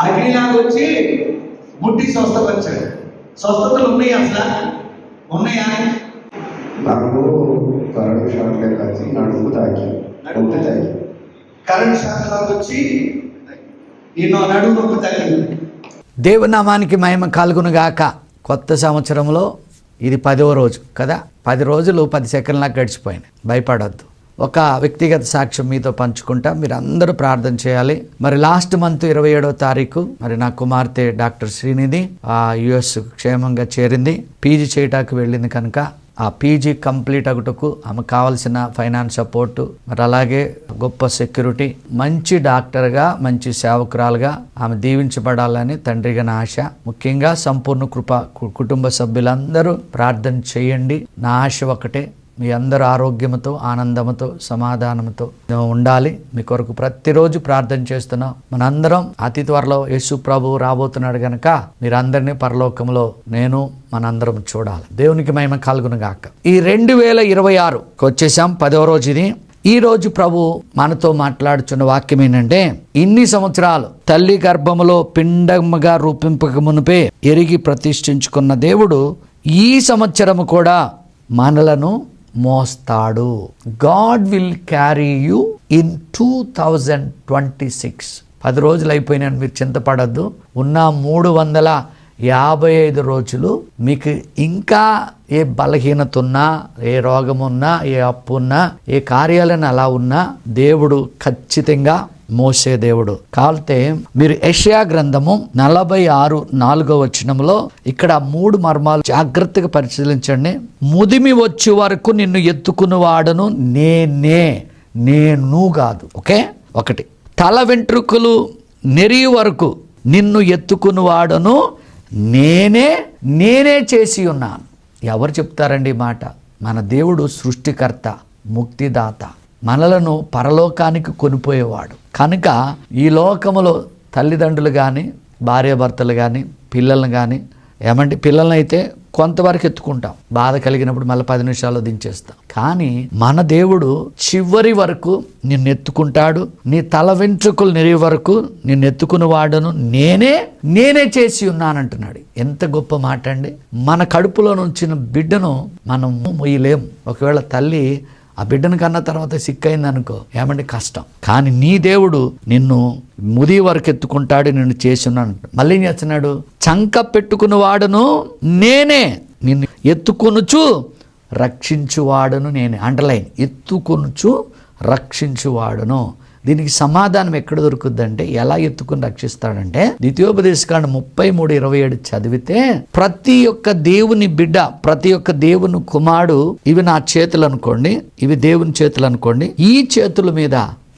అగ్నిలాగా వచ్చి ముట్టి స్వస్థపరిచాడు. స్వస్థతలు ఉన్నాయి అసలు? ఉన్నాయా? నాకు కరెంట్ షాక్ వచ్చి నడుము తాకి నొప్పి తాకి. కరెంట్ శాఖలోకి వచ్చి నిన్ను నడుము నొప్పి దేవునామానికి మహిమ కలుగునుగాక. కొత్త సంవత్సరంలో ఇది పదవ రోజు కదా? పది రోజులు పది సెకండ్లకు గడిచిపోయినాయి. భయపడొద్దు. ఒక వ్యక్తిగత సాక్ష్యం మీతో పంచుకుంటా మీరు అందరూ ప్రార్థన చేయాలి. మరి లాస్ట్ మంత్ ఇరవై ఏడవ తారీఖు మరి నా కుమార్తె డాక్టర్ శ్రీనిధి ఆ యుఎస్ క్షేమంగా చేరింది. పీజీ చేయటానికి వెళ్ళింది కనుక ఆ పీజీ కంప్లీట్ అగుటకు ఆమెకు కావలసిన ఫైనాన్స్ సపోర్ట్ మరి అలాగే గొప్ప సెక్యూరిటీ మంచి డాక్టర్గా మంచి సేవకురాలుగా ఆమె దీవించబడాలని తండ్రిగా నా ఆశ. ముఖ్యంగా సంపూర్ణ కృప కు- కుటుంబ సభ్యులందరూ ప్రార్థన చేయండి. నా ఆశ ఒకటే మీ అందరూ ఆరోగ్యముతో ఆనందముతో సమాధానంతో ఉండాలి. మీ కొరకు ప్రతిరోజు ప్రార్థన చేస్తున్నాం. మనందరం అతి త్వరలో యేసు ప్రభు రాబోతున్నాడు గనక మీరందరినీ పరలోకంలో నేను మనందరం చూడాలి. దేవునికి మహిమ కలుగునుగాక ఈ రెండు వేల ఇరవై ఆరుకి వచ్చేసాం పదవ రోజు ఇది ఈ రోజు ప్రభు మనతో మాట్లాడుచున్న వాక్యం ఏంటంటే ఇన్ని సంవత్సరాలు తల్లి గర్భములో పిండముగా రూపింపక మునిపే ఎరిగి ప్రతిష్ఠించుకున్న దేవుడు ఈ సంవత్సరము కూడా మనలను మోస్తాడు. God will carry you in two thousand twenty six. పది రోజులు అయిపోయినాయని మీరు చింతపడద్దు. ఉన్న మూడు వందల యాభై ఐదు రోజులు మీకు ఇంకా ఏ బలహీనత ఉన్నా ఏ రోగం ఉన్నా ఏ అప్పు ఉన్నా ఏ కార్యాలయం అలా ఉన్నా దేవుడు ఖచ్చితంగా మోసే దేవుడు. కాల్తే మీరు యెషయా గ్రంథము నలభై ఆరు నాలుగో వచనంలో ఇక్కడ మూడు మర్మాలు జాగ్రత్తగా పరిశీలించండి. ముదిమి వచ్చే వరకు నిన్ను ఎత్తుకుని వాడను నేనే నేను కాదు. ఓకే? ఒకటి. తల వెంట్రుకలు నెరి వరకు నిన్ను ఎత్తుకుని వాడను నేనే నేనే చేసి ఉన్నాను. ఎవరు చెప్తారండి మాట? మన దేవుడు సృష్టికర్త ముక్తిదాత. మనలను పరలోకానికి కొనిపోయేవాడు. కనుక ఈ లోకములో తల్లిదండ్రులు కానీ భార్యాభర్తలు కానీ పిల్లల్ని కానీ ఏమంటే పిల్లల్ని అయితే కొంతవరకు ఎత్తుకుంటాం. బాధ కలిగినప్పుడు మళ్ళీ పది నిమిషాల్లో దించేస్తాం. కానీ మన దేవుడు చివరి వరకు నిన్ను ఎత్తుకుంటాడు. నీ తల వెంట్రుకలు నెరి వరకు నిన్ను ఎత్తుకుని వాడను నేనే నేనే చేసి ఉన్నానంటున్నాడు. ఎంత గొప్ప మాట అండి మన కడుపులో నుంచిన బిడ్డను మనం మొయ్యలేం ఒకవేళ తల్లి ఆ బిడ్డను కన్న తర్వాత సిక్ అయిందనుకో ఏమంటే కష్టం. కానీ నీ దేవుడు నిన్ను ముది వరకు ఎత్తుకుంటాడు నిన్ను చేస్తున్నాను మళ్ళీ ఏం చేస్తున్నాడు? చంక పెట్టుకుని వాడును నేనే. నిన్ను ఎత్తుకొనుచు రక్షించువాడును నేనే. అండర్లైన్. ఎత్తుకొనుచు రక్షించువాడును. దీనికి సమాధానం ఎక్కడ దొరుకుద్దంటే ఎలా ఎత్తుకుని రక్షిస్తాడంటే ద్వితీయోపదేశకాండ ముప్పై మూడు ఇరవై ఏడు చదివితే ప్రతి ఒక్క దేవుని బిడ్డ ప్రతి ఒక్క దేవుని కుమారుడు ఇవి నా చేతులు అనుకోండి ఇవి దేవుని చేతులు అనుకోండి ఈ చేతుల మీద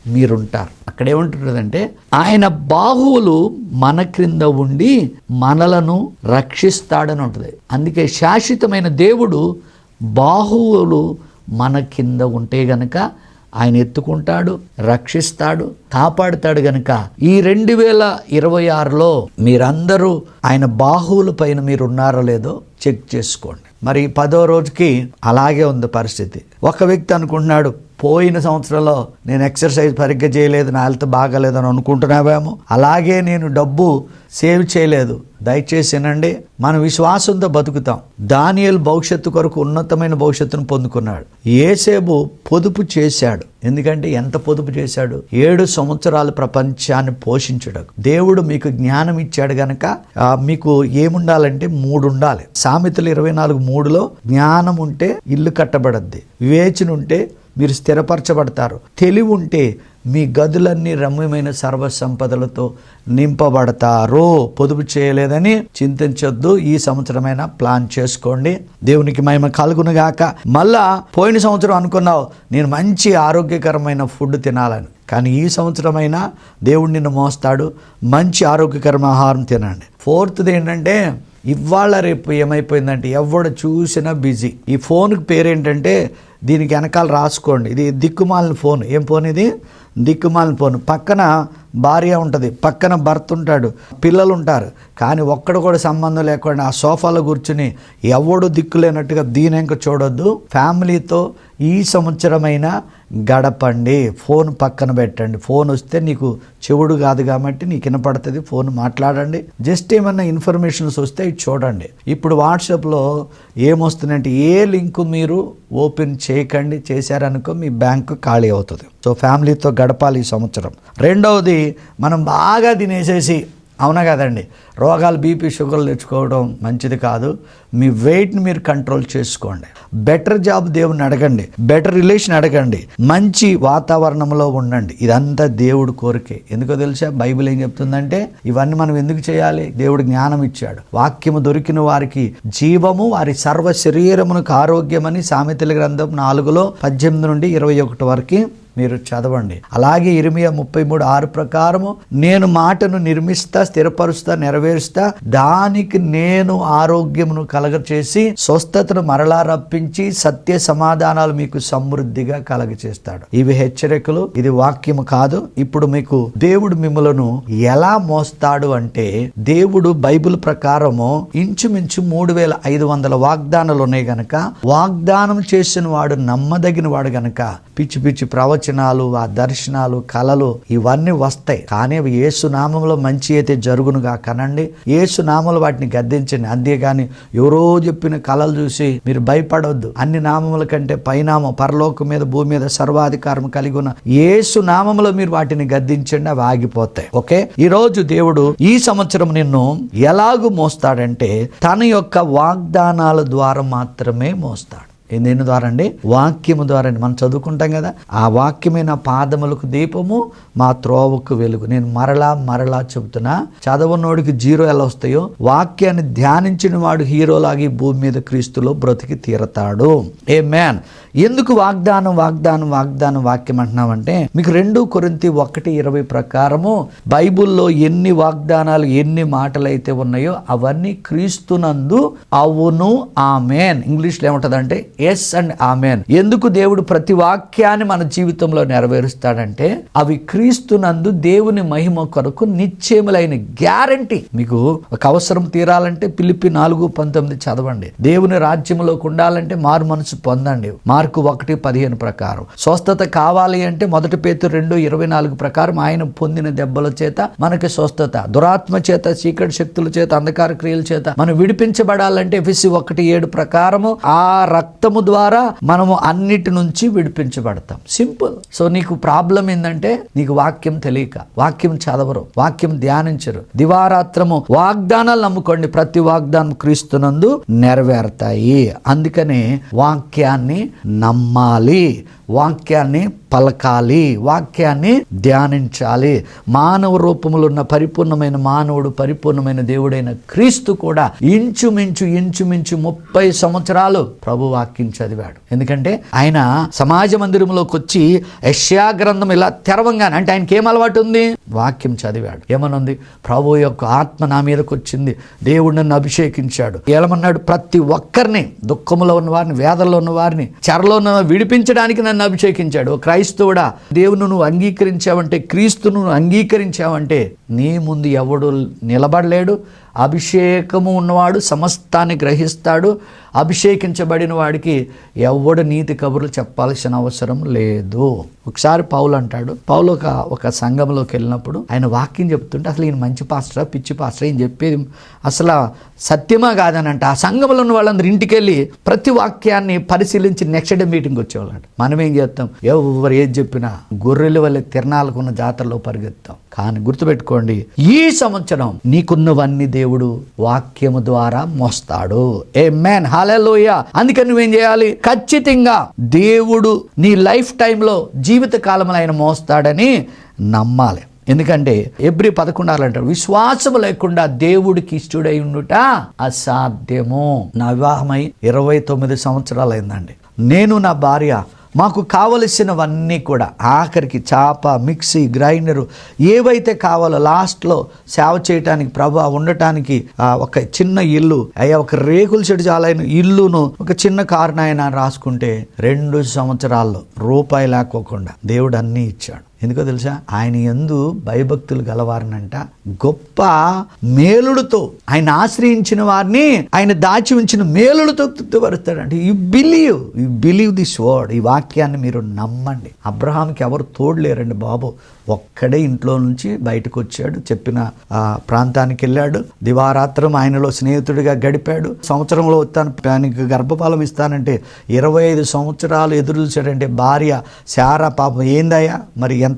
మీరుంటారు. అక్కడ ఏమంటున్నదంటే ఆయన బాహువులు మన క్రింద ఉండి మనలను రక్షిస్తాడని ఉంటుంది. అందుకే శాశ్వతమైన దేవుడు బాహువులు మన కింద ఉంటే గనక ఆయన ఎత్తుకుంటాడు రక్షిస్తాడు కాపాడుతాడు గనక ఈ రెండు వేల ఇరవై ఆరులో మీరందరూ ఆయన బాహువుల పైన మీరు ఉన్నారో లేదో చెక్ చేసుకోండి. మరి పదో రోజుకి అలాగే ఉంది పరిస్థితి. ఒక వ్యక్తి అనుకుంటున్నాడు పోయిన సంవత్సరంలో నేను ఎక్సర్సైజ్ సరిగ్గా చేయలేదు నా హెల్త్ బాగాలేదని అనుకుంటున్నావేమో అలాగే నేను డబ్బు సేవ్ చేయలేదు దయచేసి వినండి మన విశ్వాసంతో బతుకుతాం. దానియల్ భవిష్యత్తు కొరకు ఉన్నతమైన భవిష్యత్తును పొందుకున్నాడు. ఏసేబు పొదుపు చేశాడు. ఎందుకంటే ఎంత పొదుపు చేశాడు? ఏడు సంవత్సరాలు ప్రపంచాన్ని పోషించడం దేవుడు మీకు జ్ఞానం ఇచ్చాడు గనక మీకు ఏముండాలంటే మూడు ఉండాలి. సామెతలు ఇరవై నాలుగు మూడులో జ్ఞానం ఉంటే ఇల్లు కట్టబడద్ది వివేచన ఉంటే మీరు స్థిరపరచబడతారు. తెలివి ఉంటే మీ గదులన్నీ రమ్యమైన సర్వ సంపదలతో నింపబడతారు. పొదుపు చేయలేదని చింతించొద్దు. ఈ సంవత్సరమైన ప్లాన్ చేసుకోండి. దేవునికి మహిమ కలుగునుగాక. మళ్ళా పోయిన సంవత్సరం అనుకున్నావు నేను మంచి ఆరోగ్యకరమైన ఫుడ్ తినాలని. కానీ ఈ సంవత్సరమైనా దేవుడు నిన్ను మోస్తాడు. మంచి ఆరోగ్యకరమైన ఆహారం తినండి. ఫోర్త్ది ఏంటంటే ఇవాళ రేపు ఏమైపోయిందంటే ఎవడు చూసినా బిజీ. ఈ ఫోన్కి పేరేంటంటే దీనికి వెనకాల రాసుకోండి. ఇది దిక్కుమాలిన ఫోన్. ఏం ఫోన్ ఇది? దిక్కుమాలిన ఫోన్. పక్కన భార్య ఉంటుంది పక్కన భర్త ఉంటాడు పిల్లలు ఉంటారు కానీ ఒక్కడు కూడా సంబంధం లేకుండా ఆ సోఫాలో కూర్చుని ఎవడు దిక్కు లేనట్టుగా దీని ఇంకా చూడొద్దు. ఫ్యామిలీతో ఈ సంవత్సరమైనా గడపండి ఫోన్ పక్కన పెట్టండి. ఫోన్ వస్తే నీకు చెవుడు కాదు కాబట్టి నీకు వినపడుతుంది ఫోన్ మాట్లాడండి. జస్ట్ ఏమన్నా ఇన్ఫర్మేషన్స్ వస్తే ఇవి చూడండి. ఇప్పుడు వాట్సాప్లో ఏమొస్తుందంటే ఏ లింక్ మీరు ఓపెన్ చేయకండి చేశారనుకో మీ బ్యాంకు ఖాళీ అవుతుంది. సో ఫ్యామిలీతో గడపాలి ఈ సంవత్సరం. రెండవది మనం బాగా తినేసేసి అవునా కదండి? రోగాలు బీపీ షుగర్లు తెచ్చుకోవడం మంచిది కాదు. మీ వెయిట్ని మీరు కంట్రోల్ చేసుకోండి. బెటర్ జాబ్ దేవుని అడగండి. బెటర్ రిలేషన్ అడగండి. మంచి వాతావరణంలో ఉండండి. ఇదంతా దేవుడు కోరికే. ఎందుకో తెలుసా? బైబిల్ ఏం చెప్తుందంటే ఇవన్నీ మనం ఎందుకు చేయాలి? దేవుడు జ్ఞానం ఇచ్చాడు. వాక్యము దొరికిన వారికి జీవము వారి సర్వ శరీరమునకు ఆరోగ్యమని సామెతల గ్రంథం నాలుగులో పద్దెనిమిది నుండి ఇరవై ఒకటి వరకు మీరు చదవండి. అలాగే ఇరిమియా ముప్పై మూడు ఆరు ప్రకారము నేను మాటను నిర్మిస్తా స్థిరపరుస్తా నెరవేరుస్తా దానికి నేను ఆరోగ్యమును కలగచేసి స్వస్థతను మరలా రప్పించి సత్య సమాధానాలు మీకు సమృద్ధిగా కలగచేస్తాడు. ఇవి హెచ్చరికలు ఇది వాక్యము కాదు. ఇప్పుడు మీకు దేవుడు మిమ్మలను ఎలా మోస్తాడు అంటే దేవుడు బైబిల్ ప్రకారము ఇంచుమించు మూడు వేల ఐదు వందల వాగ్దానాలు ఉన్నాయి గనక వాగ్దానం చేసిన వాడు నమ్మదగిన వాడు గనక పిచ్చి పిచ్చి ప్రవచనాలు ఆ దర్శనాలు కళలు ఇవన్నీ వస్తాయి. కానీ అవి ఏసు నామంలో మంచి అయితే జరుగునుగా కనండి యేసు నామములు వాటిని గద్దించండి. అంతేగాని ఎవరో చెప్పిన కళలు చూసి మీరు భయపడవద్దు అన్ని నామముల కంటే పైనామం పరలోకం మీద భూమి మీద సర్వాధికారం కలిగి ఉన్న ఏసు నామంలో మీరు వాటిని గద్దించండి. అవి ఆగిపోతాయి. ఓకే? ఈ రోజు దేవుడు ఈ సంవత్సరం నిన్ను ఎలాగూ మోస్తాడంటే తన యొక్క వాగ్దానాల ద్వారా మాత్రమే మోస్తాడు. దేని ద్వారా అండి వాక్యము ద్వారా అండి మనం చదువుకుంటాం కదా ఆ వాక్యమైన పాదములకు దీపము మా త్రోవకు వెలుగు. నేను మరలా మరలా చెబుతున్నా చదవనోడికి జీరో ఎలా వస్తాయో వాక్యాన్ని ధ్యానించిన వాడు హీరోలాగి భూమి మీద క్రీస్తులో బ్రతికి తీరతాడు. ఏ మ్యాన్ ఎందుకు వాగ్దానం వాగ్దానం వాగ్దానం వాక్యం అంటున్నామంటే మీకు రెండు కొరింతి ఒకటి ఇరవై ప్రకారము బైబిల్లో ఎన్ని వాగ్దానాలు ఎన్ని మాటలు అయితే ఉన్నాయో అవన్నీ క్రీస్తునందు అవును ఆమెన్. ఇంగ్లీష్లో ఏముంటుందంటే ఎస్ అండ్ ఆమెన్. ఎందుకు దేవుడు ప్రతి వాక్యాన్ని మన జీవితంలో నెరవేరుస్తాడంటే అవి క్రీస్తునందు దేవుని మహిమ కొరకు నిశ్చయములైన గ్యారంటీ. మీకు ఒక అవసరం తీరాలంటే పిలిపి నాలుగు పంతొమ్మిది చదవండి. దేవుని రాజ్యంలోకి ఉండాలంటే మారు మనసు పొందండి. మార్కు ఒకటి పదిహేను ప్రకారం. స్వస్థత కావాలి అంటే మొదటి పేతు రెండు ఇరవై నాలుగు ప్రకారం ఆయన పొందిన దెబ్బల చేత మనకి స్వస్థత దురాత్మ చేత చీకటి శక్తుల చేత అంధకార క్రియల చేత మనం విడిపించబడాలంటే ఎఫ్ఎసి ఒకటి ఏడు ప్రకారము ఆ రక్తము ద్వారా మనము అన్నిటి నుంచి విడిపించబడతాం. సింపుల్. సో నీకు ప్రాబ్లం ఏంటంటే నీకు వాక్యం తెలియక వాక్యం చదవరు వాక్యం ధ్యానించరు. దివారాత్రము వాగ్దానాలు నమ్ముకోండి ప్రతి వాగ్దానం క్రీస్తునందు నెరవేరుతాయి. అందుకనే వాక్యాన్ని నమ్మాలి వాక్యాన్ని పలకాలి వాక్యాన్ని ధ్యానించాలి. మానవ రూపంలో ఉన్న పరిపూర్ణమైన మానవుడు పరిపూర్ణమైన దేవుడైన క్రీస్తు కూడా ఇంచుమించు ఇంచుమించు ముప్పై సంవత్సరాలు ప్రభు వాక్యం చదివాడు. ఎందుకంటే ఆయన సమాజ మందిరంలోకి వచ్చి యష్యా గ్రంథం ఇలా తెరవంగానే అంటే ఆయనకి ఏం అలవాటు ఉంది? వాక్యం చదివాడు. ఏమనుంది? ప్రభు యొక్క ఆత్మ నా మీదకి వచ్చింది దేవుడు నన్ను అభిషేకించాడు. ఏమన్నాడు ప్రతి ఒక్కరిని దుఃఖంలో ఉన్న వారిని వేదల్లో ఉన్న వారిని చెరలో ఉన్న విడిపించడానికి నన్ను అభిషేకించాడు. క్రైస్తవుడా దేవుని నువ్వు అంగీకరించావంటే క్రీస్తును అంగీకరించావంటే నీ ముందు ఎవడు నిలబడలేడు అభిషేకము ఉన్నవాడు సమస్తాన్ని గ్రహిస్తాడు. అభిషేకించబడిన వాడికి ఎవడు నీతి కబుర్లు చెప్పాల్సిన అవసరం లేదు. ఒకసారి పౌలు అంటాడు పౌలు ఒక ఒక సంఘంలోకి వెళ్ళినప్పుడు ఆయన వాక్యం చెప్తుంటే అసలు ఈయన మంచి పాస్టరా పిచ్చి పాస్టరా ఈయన చెప్పేది అసలు సత్యమా కాదని ఆ సంఘంలో ఉన్న వాళ్ళందరూ ఇంటికి వెళ్ళి ప్రతి వాక్యాన్ని పరిశీలించి నెక్స్ట్ డే మీటింగ్ వచ్చేవాళ్ళంట. మనం ఏం చేస్తాం? ఎవరు ఏది చెప్పినా గొర్రెల వల్ల తిరణాలకున్న జాతరలో పరిగెత్తాం. కానీ గుర్తుపెట్టుకోండి ఈ సంవత్సరం నీకున్నవన్నీ దేవుడు దేవుడు వాక్యము ద్వారా మోస్తాడు. ఏ మ్యాన్ హాలలోయ అందుకని నువ్వేం చేయాలి? ఖచ్చితంగా దేవుడు నీ లైఫ్ టైంలో జీవిత కాలంలో ఆయన మోస్తాడని నమ్మాలి. ఎందుకంటే ఎబ్రి పదకొండాలు అంటారు విశ్వాసము లేకుండా దేవుడికి ఇష్టడై ఉండుట అసాధ్యము. నా వివాహమై ఇరవై తొమ్మిది సంవత్సరాలు అయిందండి. నేను నా భార్య మాకు కావలసినవన్నీ కూడా ఆఖరికి చాప మిక్సీ గ్రైండరు ఏవైతే కావాలో లాస్ట్లో సేవ చేయటానికి ప్రభు ఉండటానికి ఒక చిన్న ఇల్లు అయ్యా ఒక రేకుల చెడు చాలైన ఇల్లును ఒక చిన్న కారు నాయన రాసుకుంటే రెండు సంవత్సరాల్లో రూపాయి లేకోకుండా దేవుడు అన్నీ ఇచ్చాడు. ఎందుకో తెలుసా? ఆయన ఎందు భయభక్తులు గలవారనంట. గొప్ప మేలుడుతో ఆయన ఆశ్రయించిన వారిని ఆయన దాచి ఉంచిన మేలుడుతో తృప్తిపరుస్తాడంటే you believe you believe this word ఈ వాక్యాన్ని మీరు నమ్మండి. అబ్రహాంకి ఎవరు తోడలేరండి బాబు. ఒక్కడే ఇంట్లో నుంచి బయటకు వచ్చాడు చెప్పిన ప్రాంతానికి వెళ్ళాడు. దివారాత్రం ఆయనలో స్నేహితుడిగా గడిపాడు. సంవత్సరంలో వస్తాను ఆయనకి గర్భఫలం ఇస్తానంటే ఇరవై ఐదు సంవత్సరాలు ఎదురు చూశాడంటే భార్య శారా పాపం ఏందయ్యా? మరి ఎంత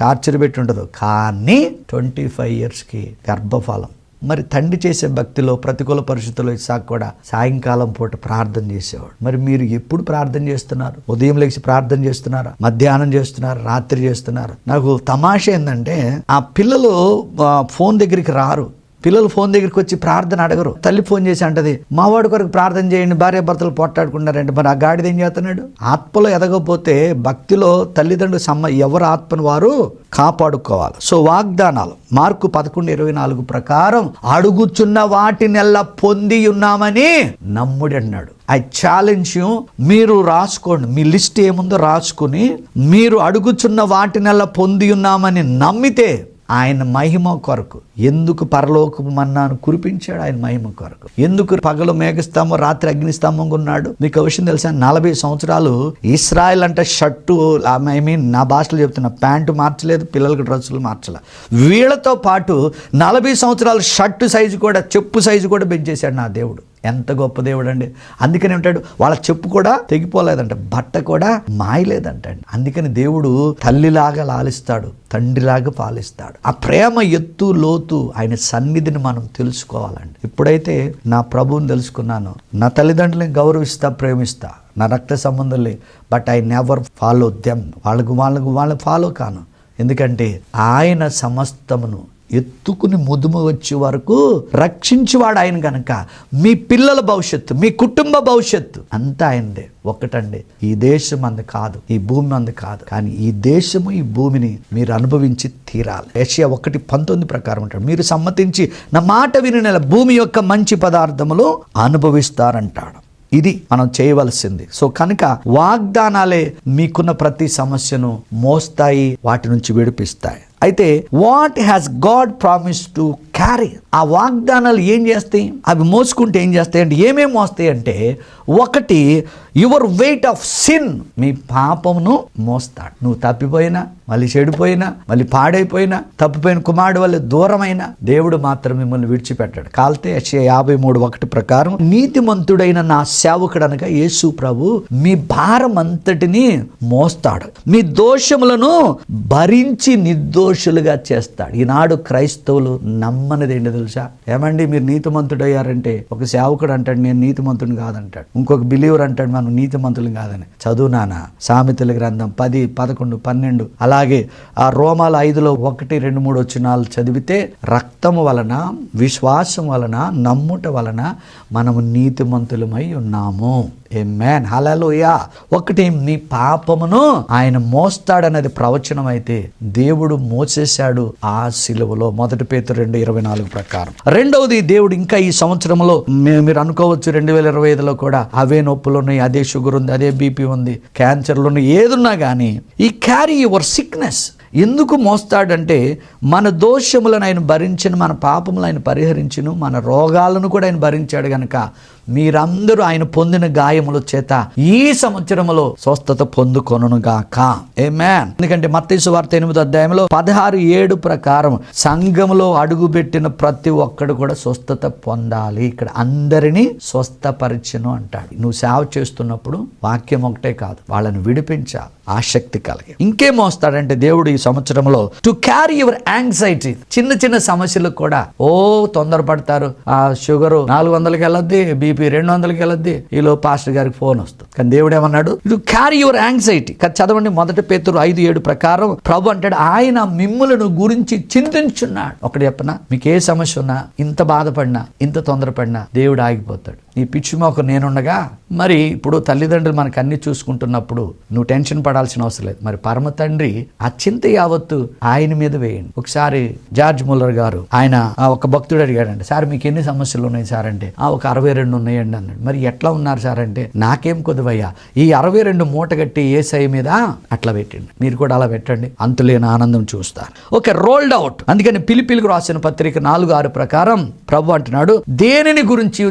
టార్చర్ పెట్టి ఉండదు. కానీ ట్వంటీ ఫైవ్ ఇయర్స్కి గర్భఫలం. మరి తండ్రి చేసే భక్తిలో ప్రతికూల పరిస్థితుల్లో ఇసాక్ కూడా సాయంకాలం పూట ప్రార్థన చేసేవాడు. మరి మీరు ఎప్పుడు ప్రార్థన చేస్తున్నారు? ఉదయం లేచి ప్రార్థన చేస్తున్నారా? మధ్యాహ్నం చేస్తున్నారు? రాత్రి చేస్తున్నారు? నాకు తమాష ఏంటంటే ఆ పిల్లలు ఫోన్ దగ్గరికి రారు. పిల్లలు ఫోన్ దగ్గరికి వచ్చి ప్రార్థన అడగరు. తల్లి ఫోన్ చేసి అంటది మావాడి కొరకు ప్రార్థన చేయండి భార్య భర్తలు పోట్లాడుకున్నారంటే మరి ఆ గాడిద ఏం చేస్తున్నాడు? ఆత్మలో ఎదగకపోతే భక్తిలో తల్లిదండ్రులు సమ్మ ఎవరు ఆత్మను వారు కాపాడుకోవాలి. సో వాగ్దానాలు. మార్కు పదకొండు ఇరవై నాలుగు ప్రకారం అడుగుచున్న వాటినెల్లా పొంది ఉన్నామని నమ్ముడి అన్నాడు. ఐ ఛాలెంజ్ యూ మీరు రాసుకోండి. మీ లిస్ట్ ఏముందో రాసుకుని మీరు అడుగుచున్న వాటినెల్లా పొంది ఉన్నామని నమ్మితే ఆయన మహిమ కొరకు. ఎందుకు పరలోకపు మన్నాను కురిపించాడు ఆయన మహిమ కొరకు? ఎందుకు పగలు మేఘస్తంభం రాత్రి అగ్నిస్తంభంగా ఉన్నాడు? మీకు విషయం తెలుసా? నలభై సంవత్సరాలు ఇస్రాయల్ అంటే షర్టు ఐ మీన్ నా భాషలో చెప్తున్నా ప్యాంటు మార్చలేదు పిల్లలకు డ్రెస్సులు మార్చలేదు వీళ్ళతో పాటు నలభై సంవత్సరాలు షర్టు సైజు కూడా చెప్పు సైజు కూడా పెంచేశాడు నా దేవుడు. ఎంత గొప్ప దేవుడు అండి అందుకని ఉంటాడు వాళ్ళ చెప్పు కూడా తెగిపోలేదంట బట్ట కూడా మాయలేదంటండి. అందుకని దేవుడు తల్లిలాగా లాలిస్తాడు తండ్రిలాగా పాలిస్తాడు. ఆ ప్రేమ ఎత్తు లోతు ఆయన సన్నిధిని మనం తెలుసుకోవాలండి. ఇప్పుడైతే నా ప్రభువుని తెలుసుకున్నాను. నా తల్లిదండ్రులను గౌరవిస్తా ప్రేమిస్తా. నా రక్త సంబంధం లే but I never follow them. వాళ్ళకు వాళ్ళకు వాళ్ళకి ఫాలో కాను. ఎందుకంటే ఆయన సమస్తమును ఎత్తుకుని ముదుము వచ్చే వరకు రక్షించేవాడు ఆయన కనుక మీ పిల్లల భవిష్యత్తు మీ కుటుంబ భవిష్యత్తు అంతా ఆయనదే. ఒక్కటండి ఈ దేశం అంది కాదు ఈ భూమి అంది కాదు. కానీ ఈ దేశము ఈ భూమిని మీరు అనుభవించి తీరాలి. ఏషియా ఒకటి పంతొమ్మిది ప్రకారం ఉంటాడు మీరు సమ్మతించి నా మాట విని నెల భూమి యొక్క మంచి పదార్థములు అనుభవిస్తారంటాడు. ఇది మనం చేయవలసింది. సో కనుక వాగ్దానాలే మీకున్న ప్రతి సమస్యను మోస్తాయి వాటి నుంచి విడిపిస్తాయి. అయితే what has God promise to carry. ఆ వాగ్దానాలు ఏం చేస్తాయి? అవి మోసుకుంటే ఏం చేస్తాయి? అంటే ఏమేమి మోస్తాయి అంటే ఒకటి యువర్ వెయిట్ ఆఫ్ సిన్. మీ పాపమును మోస్తాడు. నువ్వు తప్పిపోయినా మళ్ళీ చెడిపోయినా మళ్ళీ పాడైపోయినా తప్పిపోయిన కుమారుడు వల్ల దూరమైన దేవుడు మాత్రం మిమ్మల్ని విడిచిపెట్టాడు. కాల్తే యాభై మూడు ఒకటి ప్రకారం నీతిమంతుడైన నా సేవకుడు అనగా యేసు ప్రభు మీ భారం అంతటిని మోస్తాడు. మీ దోషములను భరించి నిర్దోషులుగా చేస్తాడు. ఈనాడు క్రైస్తవులు నమ్మ నమ్మనిది ఏంటి తెలుసా? ఏమండి మీరు నీతిమంతుడయ్యారంటే ఒక సేవకుడు అంటాడు నేను నీతిమంతుని కాదంటాడు. ఇంకొక బిలీవర్ అంటాడు మనం నీతిమంతులు కాదని. చదువు నాన్న సామెతల గ్రంథం పది పదకొండు పన్నెండు. అలాగే ఆ రోమాల ఐదులో ఒకటి రెండు మూడు వచ్చినాలు చదివితే రక్తము వలన విశ్వాసం వలన నమ్ముట వలన మనము నీతిమంతులమై ఉన్నాము. ఏ మ్యాన్ హలలుయా ఒకటి నీ పాపమును ఆయన మోస్తాడన్నది ప్రవచనం అయితే దేవుడు మోసేశాడు ఆ సిలువలో. మొదటి పేరు రెండు ఇరవై నాలుగు ప్రకారం. రెండవది దేవుడు ఇంకా ఈ సంవత్సరంలో మీరు అనుకోవచ్చు రెండు వేల ఇరవై ఐదులో కూడా అవే నొప్పులు ఉన్నాయి అదే షుగర్ ఉంది అదే బీపీ ఉంది క్యాన్సర్లు ఉన్నాయి ఏదున్నా కానీ ఈ క్యారీ యువర్ సిక్నెస్. ఎందుకు మోస్తాడంటే మన దోషములను ఆయన భరించిన మన పాపములు ఆయన పరిహరించును మన రోగాలను కూడా ఆయన భరించాడు గనక మీరందరూ ఆయన పొందిన గాయముల చేత ఈ సంవత్సరములో స్వస్థత పొందుకొనును గాక ఏ మ్యాన్ ఎందుకంటే మత్తయి వార్త ఎనిమిది అధ్యాయంలో పదహారు ఏడు ప్రకారం సంఘములో అడుగుపెట్టిన ప్రతి ఒక్కడు కూడా స్వస్థత పొందాలి. ఇక్కడ అందరినీ స్వస్థపరిచను అంటాడు. నువ్వు సేవ చేస్తున్నప్పుడు వాక్యం ఒకటే కాదు వాళ్ళని విడిపించాలి. ఆసక్తి కలిగి. ఇంకేం మోస్తాడంటే దేవుడు ఈ సంవత్సరంలో టు క్యారీ యువర్ యాంగ్జైటీ చిన్న చిన్న సమస్యలకు కూడా ఓ తొందరపడతారు. ఆ షుగర్ నాలుగు వందలకి వెళ్ళొద్ది బీపీ రెండు వందలకి వెళ్ళొద్ది. ఈలో పాస్టర్ గారికి ఫోన్ వస్తుంది. కానీ దేవుడు ఏమన్నాడు? టు క్యారీ యువర్ యాంగ్జైటీ చదవండి మొదటి పేతురు ఐదు ఏడు ప్రకారం ప్రభు అంటాడు ఆయన మిమ్ములను గురించి చింతించున్నాడు. ఒకటి చెప్పనా? మీకు ఏ సమస్య ఉన్నా ఇంత బాధపడినా ఇంత తొందరపడినా దేవుడు ఆగిపోతాడు. నీ పిచ్చి మాకు నేనుండగా? మరి ఇప్పుడు తల్లిదండ్రులు మనకు అన్ని చూసుకుంటున్నప్పుడు నువ్వు టెన్షన్ పడాల్సిన అవసరం లేదు. మరి పరమ తండ్రి ఆ చింత యావత్తు ఆయన మీద వేయండి. ఒకసారి జార్జ్ ముల్లర్ గారు ఆయన ఆ ఒక భక్తుడు అడిగాడండి సార్ మీకు ఎన్ని సమస్యలు ఉన్నాయి సార్? అంటే ఆ ఒక అరవై రెండు ఉన్నాయండి అన్నాడు. మరి ఎట్లా ఉన్నారు సార్? అంటే నాకేం కొద్దువయ్యా ఈ అరవై రెండు మూట కట్టి ఏసఐ మీద అట్లా పెట్టండి. మీరు కూడా అలా పెట్టండి. అంతులేని ఆనందం చూస్తారు ఓకే రోల్డ్ అవుట్. అందుకని పిలిపిలికి రాసిన పత్రిక నాలుగు ఆరు ప్రకారం ప్రభు అంటున్నాడు దేనిని గురించి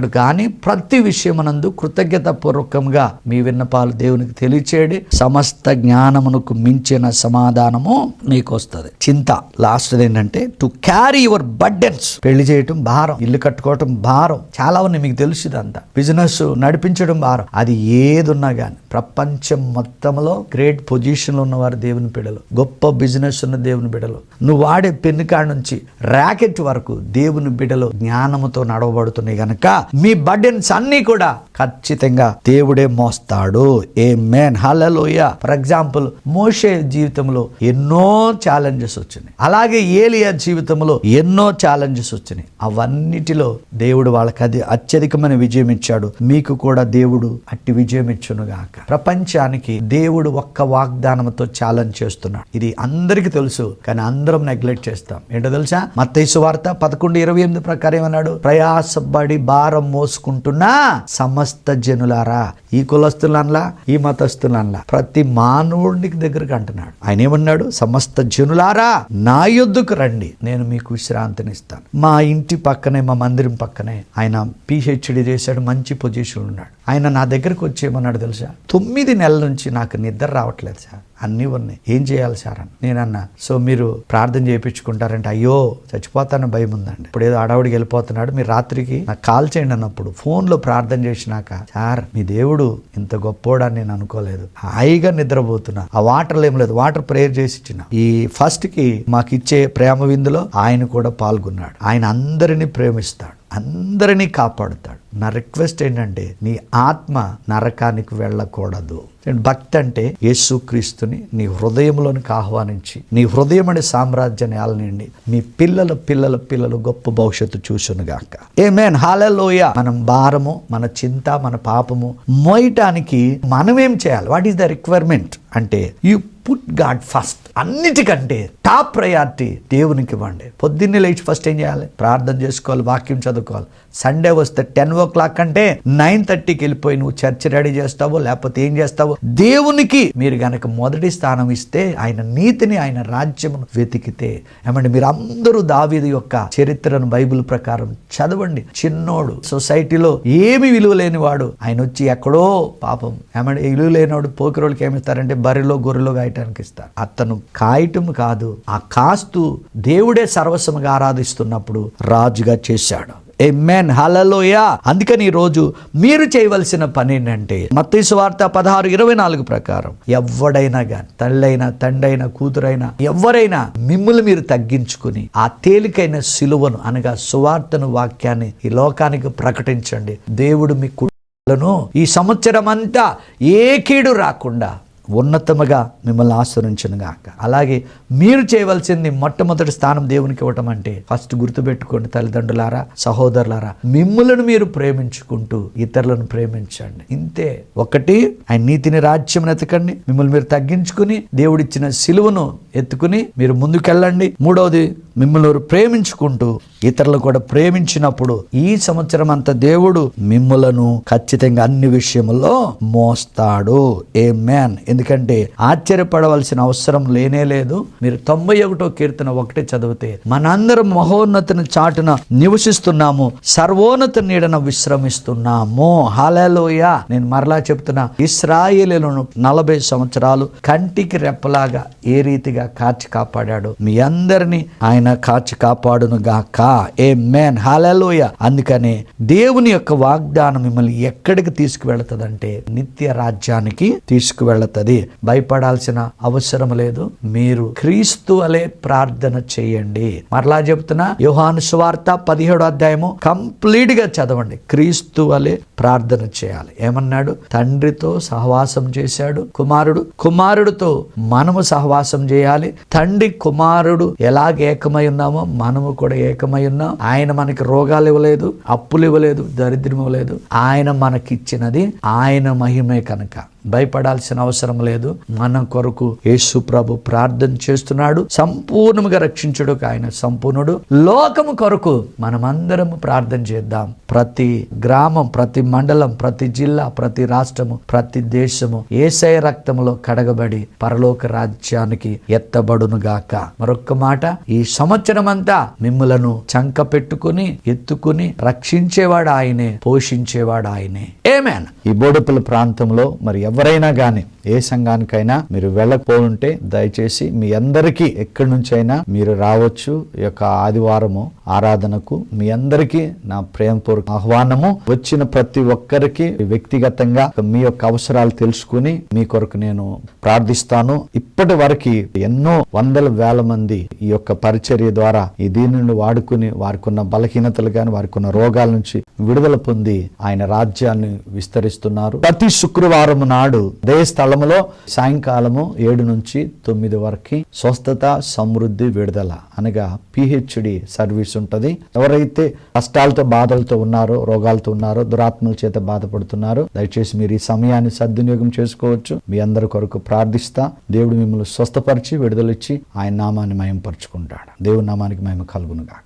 ఇక్కడ కానీ ప్రతి విషయమునందు కృతజ్ఞత పూర్వకంగా మీ విన్నపాలు దేవునికి తెలియచేయడి. సమస్త జ్ఞానమునకు మించిన సమాధానము మీకు వస్తుంది చింత. లాస్ట్ ఏంటంటే టు క్యారీ యువర్ బర్డెన్స్ పెళ్ళి చేయటం భారం. ఇల్లు కట్టుకోవటం భారం. చాలా ఉన్నాయి మీకు తెలుసు ఇదంతా బిజినెస్ నడిపించడం భారం. అది ఏదున్నా కానీ ప్రపంచం మొత్తంలో గ్రేట్ పొజిషన్లో ఉన్నవారు దేవుని బిడలు గొప్ప బిజినెస్ ఉన్న దేవుని బిడలు నువ్వు వాడే పెన్ను కాడ నుంచి ర్యాకెట్ వరకు దేవుని బిడలు జ్ఞానముతో నడవబడుతున్నాయి గనక మీ బర్డెన్స్ అన్నీ కూడా ఖచ్చితంగా దేవుడే మోస్తాడు. ఏ మేన్ హలలోయ ఫర్ ఎగ్జాంపుల్ మోషే జీవితంలో ఎన్నో ఛాలెంజెస్ వచ్చినాయి. అలాగే ఏలియా జీవితంలో ఎన్నో ఛాలెంజెస్ వచ్చినాయి. అవన్నిటిలో దేవుడు వాళ్ళకి అది అత్యధికమైన విజయం ఇచ్చాడు. మీకు కూడా దేవుడు అట్టి విజయం ఇచ్చునుగాక ప్రపంచానికి దేవుడు ఒక్క వాగ్దానంతో ఛాలెంజ్ చేస్తున్నాడు. ఇది అందరికీ తెలుసు కానీ అందరం నెగ్లెక్ట్ చేస్తాం. ఏంటో తెలుసా? మత్తైసు వార్త పదకొండు ఇరవై ఎనిమిది ప్రకారం ఏమన్నాడు? ప్రయాసపడి భారం మోసుకుంటున్నా సమస్త జనులారా ఈ కులస్తులన్లా ఈ మతస్థులన్లా. ప్రతి మానవుడికి దగ్గరకు అంటున్నాడు. ఆయన ఏమన్నాడు? సమస్త జనులారా నా యొద్దకు రండి. నేను మీకు విశ్రాంతినిస్తాను. మా ఇంటి పక్కనే మా మందిరం పక్కనే ఆయన పిహెచ్డి చేశాడు మంచి పొజిషన్ ఉన్నాడు. ఆయన నా దగ్గరకు వచ్చేయమన్నాడు తెలుసా? తొమ్మిది నెలల నుంచి నాకు నిద్ర రావట్లేదు సార్. అన్నీ ఉన్నాయి. ఏం చేయాలి సార్ అని. నేనన్నా సో మీరు ప్రార్థన చేయించుకుంటారంటే అయ్యో చచ్చిపోతాను భయం ఉందండి. ఇప్పుడు ఏదో అడవుడికి వెళ్ళిపోతున్నాడు. మీరు రాత్రికి నాకు కాల్ చేయండి అన్నప్పుడు ఫోన్లో ప్రార్థన చేసినాక సార్ మీ దేవుడు ఇంత గొప్పోడని నేను అనుకోలేదు. హాయిగా నిద్రపోతున్నా. ఆ వాటర్ ఏం లేదు. వాటర్ ప్రేయర్ చేసి ఇచ్చిన. ఈ ఫస్ట్కి మాకిచ్చే మాకు ఇచ్చే ప్రేమ విందులో ఆయన కూడా పాల్గొన్నాడు. ఆయన అందరినీ ప్రేమిస్తాడు. అందరినీ కాపాడుతాడు. నా రిక్వెస్ట్ ఏంటంటే నీ ఆత్మ నరకానికి వెళ్ళకూడదు. భక్తి అంటే యేసుక్రీస్తుని నీ హృదయంలోనికి ఆహ్వానించి నీ హృదయం అనే సామ్రాజ్యాన్ని ఆలనండి మీ పిల్లల పిల్లల పిల్లలు గొప్ప భవిష్యత్తు చూసునుగాక. ఏ మేన్ హాలలోయ మనం భారము మన చింత మన పాపము మోయటానికి మనమేం చేయాలి? వాట్ ఈస్ ద రిక్వైర్మెంట్ అంటే యు పుట్ గాడ్ ఫస్ట్ అన్నిటికంటే టాప్ ప్రయారిటీ దేవునికి ఇవ్వండి. పొద్దున్నే లేచి ఫస్ట్ ఏం చేయాలి? ప్రార్థన చేసుకోవాలి వాక్యం చదువుకోవాలి. సండే వస్తే టెన్ ఓ క్లాక్ అంటే నైన్ థర్టీకి వెళ్ళిపోయి నువ్వు చర్చ్ రెడీ చేస్తావో లేకపోతే ఏం చేస్తావో? దేవునికి మీరు గనక మొదటి స్థానం ఇస్తే ఆయన నీతిని ఆయన రాజ్యమును వెతికితే. ఏమంటే మీరు అందరూ దావీది యొక్క చరిత్రను బైబిల్ ప్రకారం చదవండి. చిన్నోడు సొసైటీలో ఏమి విలువ లేనివాడు. ఆయన వచ్చి ఎక్కడో పాపం. ఏమంటే విలువ లేనివాడు పోకిరోళ్ళకి ఏమిస్తారంటే బరిలో గొర్రెలో గాయటానికి ఇస్తారు. అతను కాయటం కాదు. ఆ కాస్తు దేవుడే సర్వస్వముగా ఆరాధిస్తున్నప్పుడు రాజుగా చేశాడు. ఏ మెన్ హలలోయా అందుకని ఈ రోజు మీరు చేయవలసిన పని ఏంటంటే మత్తయి వార్త పదహారు ఇరవై నాలుగు ప్రకారం ఎవడైనా కానీ తల్లైనా తండైనా కూతురైనా ఎవరైనా మిమ్మల్ని మీరు తగ్గించుకుని ఆ తేలికైన సిలువను అనగా సువార్తను వాక్యాన్ని ఈ లోకానికి ప్రకటించండి. దేవుడు మీ కుటుంబాలను ఈ సంవత్సరం అంతా ఏ కీడు రాకుండా ఉన్నతముగా మిమ్మల్ని ఆశ్రయించను గాక అలాగే మీరు చేయవలసింది మొట్టమొదటి స్థానం దేవునికి ఇవ్వటం అంటే ఫస్ట్ గుర్తుపెట్టుకోండి తల్లిదండ్రులారా సహోదరులారా మిమ్మల్ని మీరు ప్రేమించుకుంటూ ఇతరులను ప్రేమించండి. ఇంతే. ఒకటి ఆయన నీతిని రాజ్యం ఎతకండి మిమ్మల్ని మీరు తగ్గించుకుని దేవుడిచ్చిన సిలువను ఎత్తుకుని మీరు ముందుకెళ్ళండి. మూడవది మిమ్మల్ని ప్రేమించుకుంటూ ఇతరులు కూడా ప్రేమించినప్పుడు ఈ సంవత్సరం అంత దేవుడు మిమ్మలను ఖచ్చితంగా అన్ని విషయంలో మోస్తాడు. ఏ మ్యాన్ ఎందుకంటే ఆశ్చర్యపడవలసిన అవసరం లేనే లేదు. మీరు తొంభై ఒకటో కీర్తన ఒకటి చదివితే మనందరం మహోన్నతిని చాటున నివసిస్తున్నాము. సర్వోన్నత నీడన విశ్రమిస్తున్నాము. హాలలోయ నేను మరలా చెప్తున్నా ఇస్రాయేలీలను నలభై సంవత్సరాలు కంటికి రెప్పలాగా ఏ రీతిగా కాచి కాపాడాడు? మీ అందరినీ ఆయన కాచి కాపాడును గాక ఏ మ్యాన్ హాలలోయ అందుకనే దేవుని యొక్క వాగ్దానం మిమ్మల్ని ఎక్కడికి తీసుకువెళుతుందంటే నిత్య రాజ్యానికి తీసుకువెళుతుంది. భయపడాల్సిన అవసరం లేదు. మీరు క్రీస్తు అలే ప్రార్థన చేయండి. మరలా చెప్తున్నా యోహాను స్వార్త పదిహేడు అధ్యాయము కంప్లీట్గా చదవండి. క్రీస్తు వలె ప్రార్థన చేయాలి. ఏమన్నాడు? తండ్రితో సహవాసం చేశాడు కుమారుడు. కుమారుడితో మనము సహవాసం చేయాలి. తండ్రి కుమారుడు ఎలాగ ఏకమై ఉన్నామో మనము కూడా ఏకమై ఉన్నాం ఆయన మనకి రోగాలు ఇవ్వలేదు అప్పులు ఇవ్వలేదు దరిద్రం ఇవ్వలేదు. ఆయన మనకిచ్చినది ఆయన మహిమే కనుక. భయపడాల్సిన అవసరం లేదు. మన కొరకు యేసు ప్రభు ప్రార్థన చేస్తున్నాడు. సంపూర్ణముగా రక్షించుడు ఆయన సంపూర్ణుడు. లోకము కొరకు మనమందరము ప్రార్థన చేద్దాం. ప్రతి గ్రామం ప్రతి మండలం ప్రతి జిల్లా ప్రతి రాష్ట్రము ప్రతి దేశము ఏసయ రక్తములో కడగబడి పరలోక రాజ్యానికి ఎత్తబడును గాక మరొక్క మాట ఈ సంవత్సరం అంతా మిమ్ములను చంక పెట్టుకుని ఎత్తుకుని రక్షించేవాడు ఆయనే పోషించేవాడు ఆయనే. మ్యాన్ ఈ బోడుపల్లి ప్రాంతంలో మరి ఎవరైనా కానీ ఏ సంఘానికైనా మీరు వెళ్ళకపోతుంటే దయచేసి మీ అందరికీ ఎక్కడి నుంచైనా మీరు రావచ్చు ఈ యొక్క ఆదివారము ఆరాధనకు. మీ అందరికీ నా ప్రేమపూర్వక ఆహ్వానము. వచ్చిన ప్రతి ఒక్కరికి వ్యక్తిగతంగా మీ యొక్క అవసరాలు తెలుసుకుని మీ కొరకు నేను ప్రార్థిస్తాను. ఇప్పటి వరకు ఎన్నో వందల వేల మంది ఈ యొక్క పరిచర్య ద్వారా ఈ దీనిని వాడుకుని వారికి ఉన్న బలహీనతలు కానీ వారికి ఉన్న రోగాల నుంచి విడుదల పొంది ఆయన రాజ్యాన్ని విస్తరిస్తున్నారు. ప్రతి శుక్రవారం నాడు అదే స్థలములో సాయంకాలము ఏడు నుంచి తొమ్మిది వరకు స్వస్థత సమృద్ధి విడుదల అనగా పిహెచ్డి సర్వీస్ ఉంటది. ఎవరైతే కష్టాలతో బాధలతో ఉన్నారో రోగాలతో ఉన్నారో దురాత్మల చేత బాధపడుతున్నారో దయచేసి మీరు ఈ సమయాన్ని సద్వినియోగం చేసుకోవచ్చు. మీ అందరి కొరకు ప్రార్థిస్తా. దేవుడు మిమ్మల్ని స్వస్థపరిచి విడుదలిచ్చి ఆయన నామాన్ని మయంపరుచుకుంటాడు. దేవుడి నామానికి మేము కలుగునుగా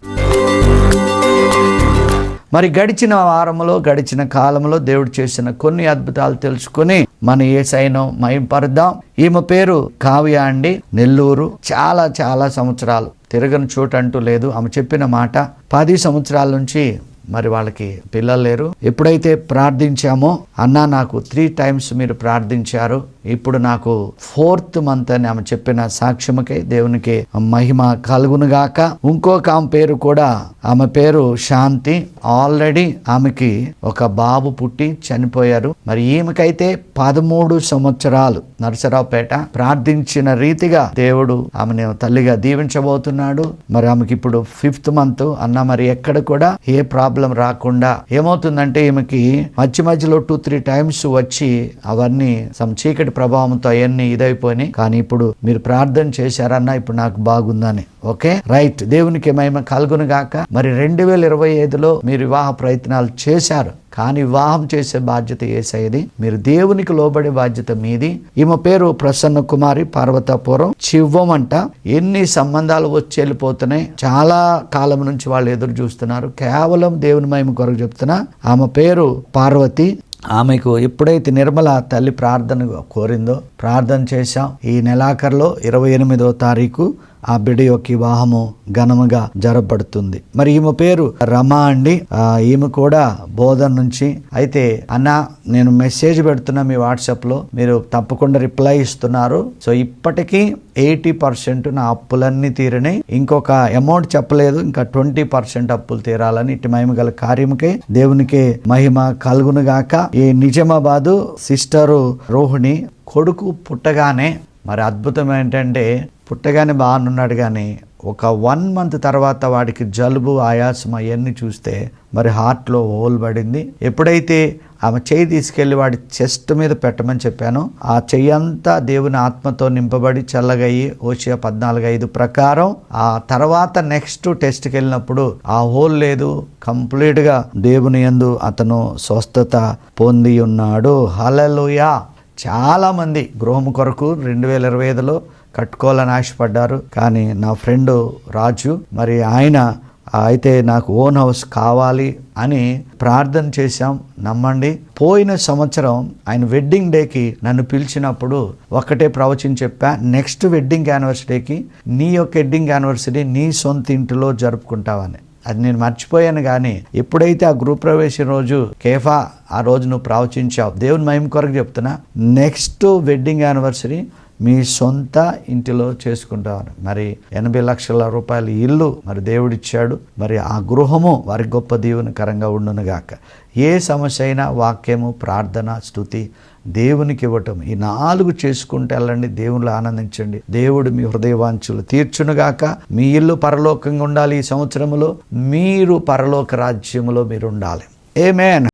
మరి గడిచిన వారంలో గడిచిన కాలంలో దేవుడు చేసిన కొన్ని అద్భుతాలు తెలుసుకుని మన ఏ మయంపరుద్దాం ఈమె పేరు కావ్య అండి. నెల్లూరు చాలా చాలా సంవత్సరాలు. తిరగని చోటు అంటూ లేదు. ఆమె చెప్పిన మాట పది సంవత్సరాల నుంచి మరి వాళ్ళకి పిల్లలు లేరు. ఎప్పుడైతే ప్రార్థించామో అన్న నాకు త్రీ టైమ్స్ మీరు ప్రార్థించారు. ఇప్పుడు నాకు ఫోర్త్ మంత్ అని ఆమె చెప్పిన సాక్ష్యముకై దేవునికి మహిమ కలుగునుగాక. ఇంకొక ఆమె పేరు కూడా ఆమె పేరు శాంతి. ఆల్రెడీ ఆమెకి ఒక బాబు పుట్టి చనిపోయారు. మరి ఈమెకైతే పదమూడు సంవత్సరాలు నరసరావుపేట ప్రార్థించిన రీతిగా దేవుడు ఆమెను తల్లిగా దీవించబోతున్నాడు. మరి ఆమెకి ఇప్పుడు ఫిఫ్త్ మంత్ అన్న మరి ఎక్కడ కూడా ఏ ప్రాబ్లం రాకుండా ఏమవుతుందంటే ఈమెకి మధ్య మధ్యలో టూ త్రీ టైమ్స్ వచ్చి అవన్నీ సమ్ చీకటి ప్రభావంతో అవన్నీ ఇదైపోయినాయి. కానీ ఇప్పుడు మీరు ప్రార్థన చేశారన్న ఇప్పుడు నాకు బాగుందని. ఓకే? రైట్. దేవునికి మహిమ కలుగును గాక. మరి రెండు వేల ఇరవై ఐదులో మీరు వివాహ ప్రయత్నాలు చేశారు. కానీ వివాహం చేసే బాధ్యత ఏసైది. మీరు దేవునికి లోబడే బాధ్యత మీది. ఈమె పేరు ప్రసన్న కుమారి పార్వతాపురం చివ్వమంట ఎన్ని సంబంధాలు వచ్చి వెళ్ళిపోతున్నాయి. చాలా కాలం నుంచి వాళ్ళు ఎదురు చూస్తున్నారు. కేవలం దేవుని మహిమ కొరకు చెప్తున్నా. ఆమె పేరు పార్వతి. ఆమెకు ఎప్పుడైతే నిర్మల తల్లి ప్రార్థన కోరిందో ప్రార్థన చేశాం. ఈ నెలాఖరులో ఇరవై ఎనిమిదో తారీఖు ఆ బిడ్డ యొక్క వివాహము ఘనముగా జరపబడుతుంది. మరి ఈమె పేరు రమా అండి. ఈమె కూడా బోధన నుంచి అయితే అన్న నేను మెసేజ్ పెడుతున్నా మీ వాట్సాప్లో మీరు తప్పకుండా రిప్లై ఇస్తున్నారు. సో ఇప్పటికీ ఎయిటీ పర్సెంట్ నా అప్పులన్నీ తీరినాయి. ఇంకొక అమౌంట్ చెప్పలేదు. ఇంకా ట్వంటీ పర్సెంట్ అప్పులు తీరాలని ఇటు మహిమ గల కార్యముకే దేవునికి మహిమ కలుగునుగాక ఈ నిజామాబాదు సిస్టరు రోహిణి కొడుకు పుట్టగానే మరి అద్భుతం ఏంటంటే పుట్టగానే బాగానున్నాడు కానీ ఒక వన్ మంత్ తర్వాత వాడికి జలుబు ఆయాసం అవన్నీ చూస్తే మరి హార్ట్లో హోల్ పడింది. ఎప్పుడైతే ఆమె చెయ్యి తీసుకెళ్ళి వాడి చెస్ట్ మీద పెట్టమని చెప్పాను ఆ చెయ్యి అంతా దేవుని ఆత్మతో నింపబడి చల్లగయ్యి ఓషియా పద్నాలుగు ఐదు ప్రకారం ఆ తర్వాత నెక్స్ట్ టెస్ట్కి వెళ్ళినప్పుడు ఆ హోల్ లేదు. కంప్లీట్గా దేవుని యందు అతను స్వస్థత పొంది ఉన్నాడు. హలలుయా చాలామంది గృహం కొరకు రెండు వేల ఇరవై ఐదులో కట్టుకోవాలని ఆశపడ్డారు. కానీ నా ఫ్రెండ్ రాజు మరి ఆయన అయితే నాకు ఓన్ హౌస్ కావాలి అని ప్రార్థన చేశాం. నమ్మండి. పోయిన సంవత్సరం ఆయన వెడ్డింగ్ డేకి నన్ను పిలిచినప్పుడు ఒక్కటే ప్రవచనం చెప్పా. నెక్స్ట్ వెడ్డింగ్ యానివర్సరీకి నీ యొక్క వెడ్డింగ్ యానివర్సరీ నీ సొంత ఇంటిలో జరుపుకుంటావని. అది నేను మర్చిపోయాను కానీ ఎప్పుడైతే ఆ గృహ ప్రవేశం రోజు కేఫా ఆ రోజు నువ్వు ప్రవచించావు దేవుని మహిమ కొరకు చెప్తున్నా నెక్స్ట్ వెడ్డింగ్ యానివర్సరీ మీ సొంత ఇంటిలో చేసుకుంటారు మరి ఎనభై లక్షల రూపాయల ఇల్లు మరి దేవుడిచ్చాడు. మరి ఆ గృహము వారి గొప్ప దీవెనకరంగా ఉండునుగాక. ఏ సమస్య అయినా వాక్యము ప్రార్థన స్థుతి దేవునికి ఇవ్వటం. ఈ నాలుగు చేసుకుంటే వెళ్ళండి దేవుళ్ళు ఆనందించండి. దేవుడు మీ హృదయవాంఛలు తీర్చునుగాక. మీ ఇల్లు పరలోకంగా ఉండాలి ఈ సంవత్సరములో. మీరు పరలోక రాజ్యములో మీరు ఉండాలి ఏమేన్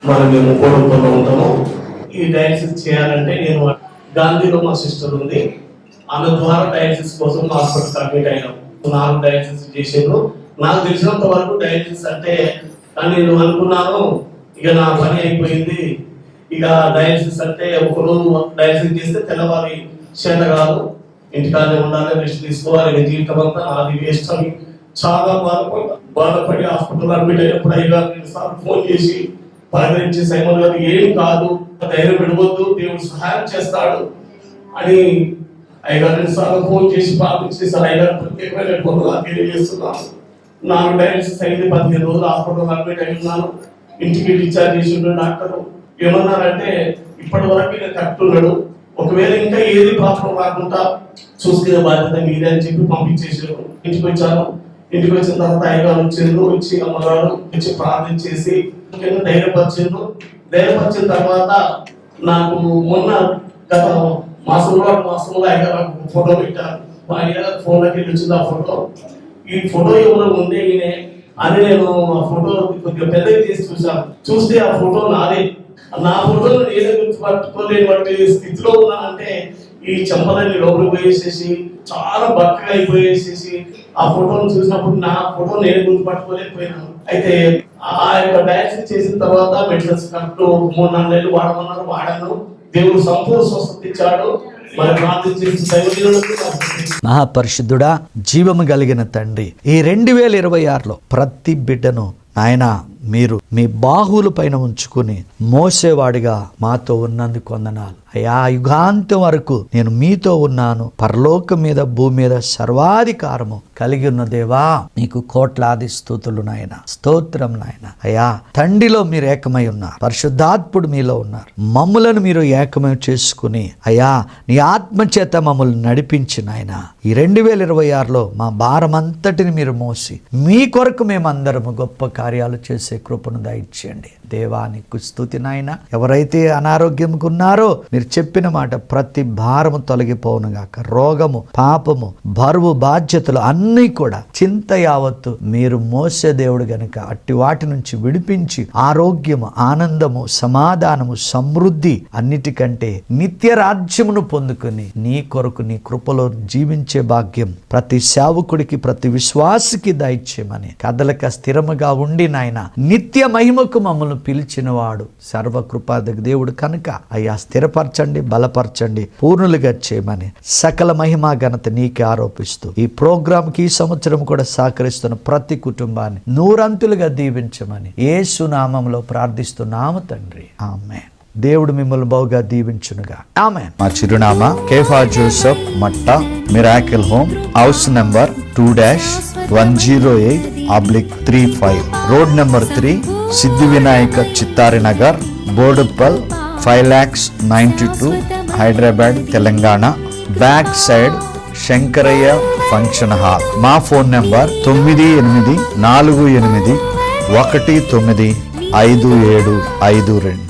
ఈ డయాలసిస్ చేయాలంటే నేను గాంధీలో మా సిస్టర్ ఉంది. ఆమె ద్వారా డయాలసిస్ కోసం హాస్పిటల్ అడ్మిట్ అయినాం. నాకు డయాలసిస్ చేసాను నాకు తెలిసినంత వరకు డయాలసిస్ అంటే అని నేను అనుకున్నాను ఇక నా పని అయిపోయింది. ఇక డయాలసిస్ అంటే ఒకరోజు డయాలసిస్ చేస్తే తెల్లవారి చేత కాదు. ఇంటికాడే ఉండాలి రెస్ట్ తీసుకోవాలి ఇక జీవితం అంతా అది వేస్ట్ అని చాలా బాధపడి బాధపడి హాస్పిటల్ అడ్మిట్ అయినప్పుడు అయ్యారు సార్ ఫోన్ చేసి పలకరించి సైమన్ గారు ఏం కాదు. ధైర్యం విడవద్దు దేవుడు సహాయం చేస్తాడు అని అయ్యగారు సార్ ఫోన్ చేసి ప్రార్థించి సార్ అయ్యగారు ప్రత్యేకమైన పనులు తెలియజేస్తున్నాను. నాలుగు డయాలసిస్ అయింది పదిహేను రోజులు హాస్పిటల్ అడ్మిట్ అయి ఉన్నాను. ఇంటికి డిశ్చార్జ్ చేసి ఉన్న డాక్టర్ ఏమన్నారంటే ఇప్పటి వరకు నేను కరెక్ట్ ఉన్నాడు. ఒకవేళ ఇంకా ఏది ప్రాబ్లం రాకుండా చూసుకునే బాధ్యత మీదే అని చెప్పి పంపించేసారు ఇంటికి వచ్చాను. ఇంటికి వచ్చిన తర్వాత అయ్యగారు వచ్చిండ్రు వచ్చి అమ్మగారు వచ్చి ప్రార్థన చేసి ధైర్యపరిచిండ్రు ధైర్యపరిచిన తర్వాత నాకు మొన్న గత మాసంలో మాసంలో ఆయన నాకు ఫోటో పెట్టారు. మా అయ్యగారు ఫోన్లోకి వెళ్ళి వచ్చింది ఆ ఫోటో. ఈ ఫోటో ఏమైనా ఉందే ఈయన అని నేను ఆ ఫోటో కొద్దిగా పెద్దగా చేసి చూసాను చూస్తే ఆ ఫోటో నాదే. నా ఫోటో నేనే గుర్తుపట్టుకోలేనటువంటి స్థితిలో ఉన్నానంటే ఈ చెంపలన్నీ లోపలికి పోయేసేసి చాలా బక్కగా అయిపోయేసేసి ఆ ఫోటోను చూసినప్పుడు నా ఫోటో నేను గుర్తుపట్టుకోలేకపోయినాను. అయితే ఆ యొక్క డయాలసిస్ చేసిన తర్వాత మెడిసిన్స్ కరెక్ట్ మూడు నాలుగు నెలలు వాడమన్నారు వాడాను. దేవుడు సంపూర్ణ స్వస్థత ఇచ్చాడు. మహాపరిశుద్ధుడా జీవము కలిగిన తండ్రి ఈ రెండు వేల ఇరవై ఆరులో ప్రతి బిడ్డను నాయన మీరు మీ బాహువుల పైన ఉంచుకుని మోసేవాడిగా మాతో ఉన్నందుకు వందనాలు. అయా యుగాంతం వరకు నేను మీతో ఉన్నాను. పరలోకం మీద భూమి మీద సర్వాధికారము కలిగి ఉన్న దేవా నీకు కోట్లాది స్థుతులు నాయన స్తోత్రం నాయన. అయా తండ్రిలో మీరు ఏకమై ఉన్నారు. పరిశుద్ధాత్ముడు మీలో ఉన్నారు. మమ్ములను మీరు ఏకమై చేసుకుని అయా నీ ఆత్మ చేత మమ్మల్ని నడిపించిన ఆయన ఈ రెండు వేల ఇరవై ఆరులో మా భారమంతటిని మీరు మోసి మీ కొరకు మేమందరము గొప్ప కార్యాలు చేసి కృపను దయచేయండి. దేవానికి స్థుతి నాయన. ఎవరైతే అనారోగ్యంకు ఉన్నారో మీరు చెప్పిన మాట ప్రతి భారము తొలగిపోనుగాక రోగము పాపము బరువు బాధ్యతలు అన్నీ కూడా చింత యావత్తు మీరు మోసే దేవుడు గనుక అట్టి వాటి నుంచి విడిపించి ఆరోగ్యము ఆనందము సమాధానము సమృద్ధి అన్నిటికంటే నిత్య రాజ్యమును పొందుకుని నీ కొరకు నీ కృపలో జీవించే భాగ్యం ప్రతి సేవకుడికి ప్రతి విశ్వాసికి దయచేయమని. కదలక స్థిరముగా ఉండి నాయన నిత్య మహిమకు మమ్మల్ని పిలిచినవాడు సర్వకృపాదక దేవుడు. కనుక అయ్యా స్థిరపరచండి బలపరచండి పూర్ణులుగా చేయమని సకల మహిమా ఘనత నీకే ఆరోపిస్తూ ఈ ప్రోగ్రాంకి ఈ సంవత్సరం కూడా సహకరిస్తున్న ప్రతి కుటుంబాన్ని నూరంతులుగా దీవించమని ఏ సునామంలో ప్రార్థిస్తున్నాము తండ్రి. ఆమె దేవుడు మిమ్మల్ని బహుగా దీవించునుగా. ఆమె మా చిరునామా Kepha Joseph Matta miracle home house number two dash one zero eight oblique three five. Road number three Siddhi Vinayaka Chittari Nagar five lakhs ninety two Hyderabad Telangana. Back side Shankaraiah function hall. మా phone number తొమ్మిది ఎనిమిది నాలుగు ఎనిమిది ఒకటి తొమ్మిది ఐదు ఏడు ఐదు రెండు.